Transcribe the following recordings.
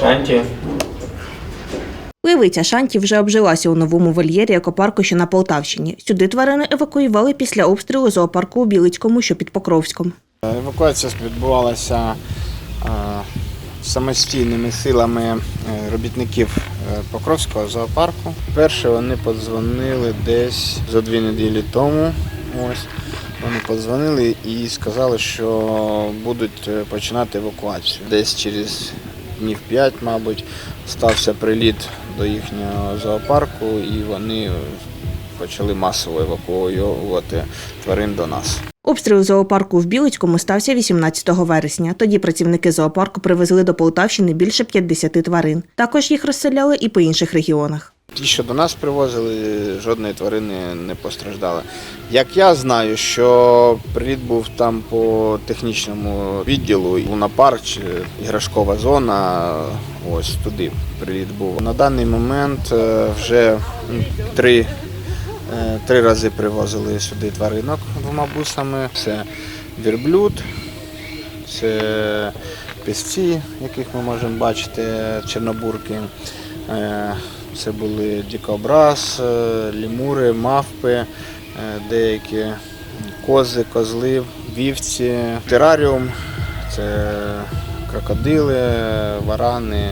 Шанті. Левиця Шанті вже обжилася у новому вольєрі екопарку, що на Полтавщині. Сюди тварини евакуювали після обстрілу зоопарку у Білицькому, що під Покровськом. Евакуація відбувалася е, самостійними силами е, робітників е, Покровського зоопарку. Перше вони подзвонили десь за дві неділі тому. Ось вони подзвонили і сказали, що будуть починати евакуацію. Десь через днів 5, мабуть, стався приліт до їхнього зоопарку, і вони почали масово евакуювати тварин до нас. Обстріл зоопарку в Білицькому стався 18 вересня. Тоді працівники зоопарку привезли до Полтавщини більше 50 тварин. Також їх розселяли і по інших регіонах. Ті, що до нас привозили, жодної тварини не постраждали. Як я знаю, що приліт був там по технічному відділу, лунапарк чи іграшкова зона, ось туди приліт був. На даний момент е, вже три, е, три рази привозили сюди тваринок двома бусами. Це вірблюд, це пісці, яких ми можемо бачити, чорнобурки. Е, Це були дикобраз, е, лімури, мавпи, е, деякі кози, козли, вівці, тераріум, це крокодили, варани.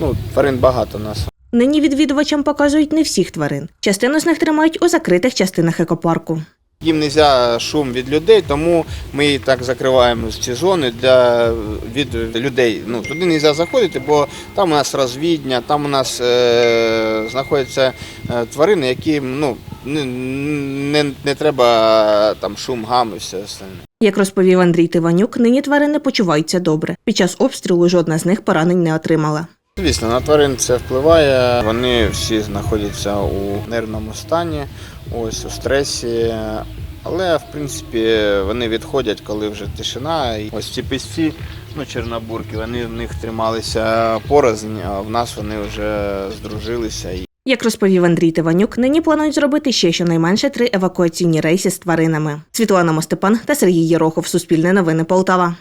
Ну, тварин багато у нас. Нині відвідувачам показують не всіх тварин. Частину з них тримають у закритих частинах екопарку. Їм не можна шум від людей, тому ми так закриваємо ці зони для від людей. Ну туди не можна заходити, бо там у нас розвідня, там у нас е, знаходяться е, тварини, які ну не, не, не треба там шум, гам і все остальне. Як розповів Андрій Тиванюк, нині тварини почуваються добре. Під час обстрілу жодна з них поранень не отримала. Звісно, на тварин це впливає. Вони всі знаходяться у нервному стані, ось у стресі. Але в принципі вони відходять, коли вже тишина. І ось ці пісці, ну чорнобурки, вони в них трималися порознь, а в нас вони вже здружилися. Як розповів Андрій Тиванюк, нині планують зробити ще щонайменше три евакуаційні рейси з тваринами. Світлана Мостепан та Сергій Єрохов. Суспільне новини Полтава.